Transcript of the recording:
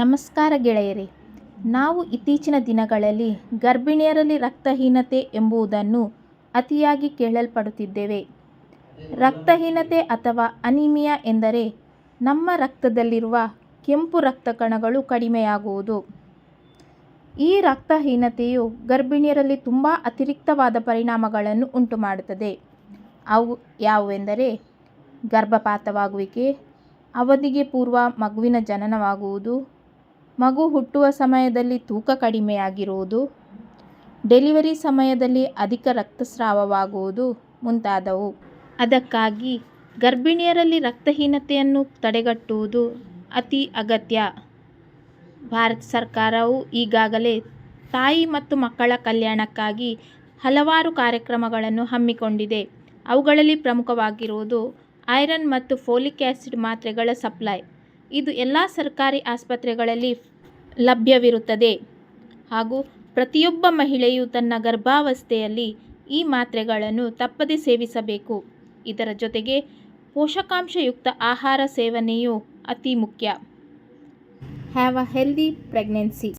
ನಮಸ್ಕಾರ ಗೆಳೆಯರೇ, ನಾವು ಇತ್ತೀಚಿನ ದಿನಗಳಲ್ಲಿ ಗರ್ಭಿಣಿಯರಲ್ಲಿ ರಕ್ತಹೀನತೆ ಎಂಬುದನ್ನು ಅತಿಯಾಗಿ ಕೇಳಲ್ಪಡುತ್ತಿದ್ದೇವೆ. ರಕ್ತಹೀನತೆ ಅಥವಾ ಅನಿಮಿಯಾ ಎಂದರೆ ನಮ್ಮ ರಕ್ತದಲ್ಲಿರುವ ಕೆಂಪು ರಕ್ತ ಕಣಗಳು ಕಡಿಮೆಯಾಗುವುದು. ಈ ರಕ್ತಹೀನತೆಯು ಗರ್ಭಿಣಿಯರಲ್ಲಿ ತುಂಬ ಅತಿರಿಕ್ತವಾದ ಪರಿಣಾಮಗಳನ್ನು ಉಂಟುಮಾಡುತ್ತದೆ. ಅವು ಯಾವುವೆಂದರೆ ಗರ್ಭಪಾತವಾಗುವಿಕೆ, ಅವಧಿಗೆ ಪೂರ್ವ ಮಗುವಿನ ಜನನವಾಗುವುದು ಮಗು ಹುಟ್ಟುವ ಸಮಯದಲ್ಲಿ ತೂಕ ಕಡಿಮೆಯಾಗಿರುವುದು, ಡೆಲಿವರಿ ಸಮಯದಲ್ಲಿ ಅಧಿಕ ರಕ್ತಸ್ರಾವವಾಗುವುದು ಮುಂತಾದವು. ಅದಕ್ಕಾಗಿ ಗರ್ಭಿಣಿಯರಲ್ಲಿ ರಕ್ತಹೀನತೆಯನ್ನು ತಡೆಗಟ್ಟುವುದು ಅತಿ ಅಗತ್ಯ. ಭಾರತ ಸರ್ಕಾರವು ಈಗಾಗಲೇ ತಾಯಿ ಮತ್ತು ಮಕ್ಕಳ ಕಲ್ಯಾಣಕ್ಕಾಗಿ ಹಲವಾರು ಕಾರ್ಯಕ್ರಮಗಳನ್ನು ಹಮ್ಮಿಕೊಂಡಿದೆ. ಅವುಗಳಲ್ಲಿ ಪ್ರಮುಖವಾಗಿರುವುದು ಐರನ್ ಮತ್ತು ಫೋಲಿಕ್ ಆ್ಯಸಿಡ್ ಮಾತ್ರೆಗಳ ಸಪ್ಲೈ. ಇದು ಎಲ್ಲ ಸರ್ಕಾರಿ ಆಸ್ಪತ್ರೆಗಳಲ್ಲಿ ಲಭ್ಯವಿರುತ್ತದೆ. ಹಾಗೂ ಪ್ರತಿಯೊಬ್ಬ ಮಹಿಳೆಯು ತನ್ನ ಗರ್ಭಾವಸ್ಥೆಯಲ್ಲಿ ಈ ಮಾತ್ರೆಗಳನ್ನು ತಪ್ಪದೆ ಸೇವಿಸಬೇಕು. ಇದರ ಜೊತೆಗೆ ಪೋಷಕಾಂಶಯುಕ್ತ ಆಹಾರ ಸೇವನೆಯು ಅತಿ ಮುಖ್ಯ. Have a healthy pregnancy.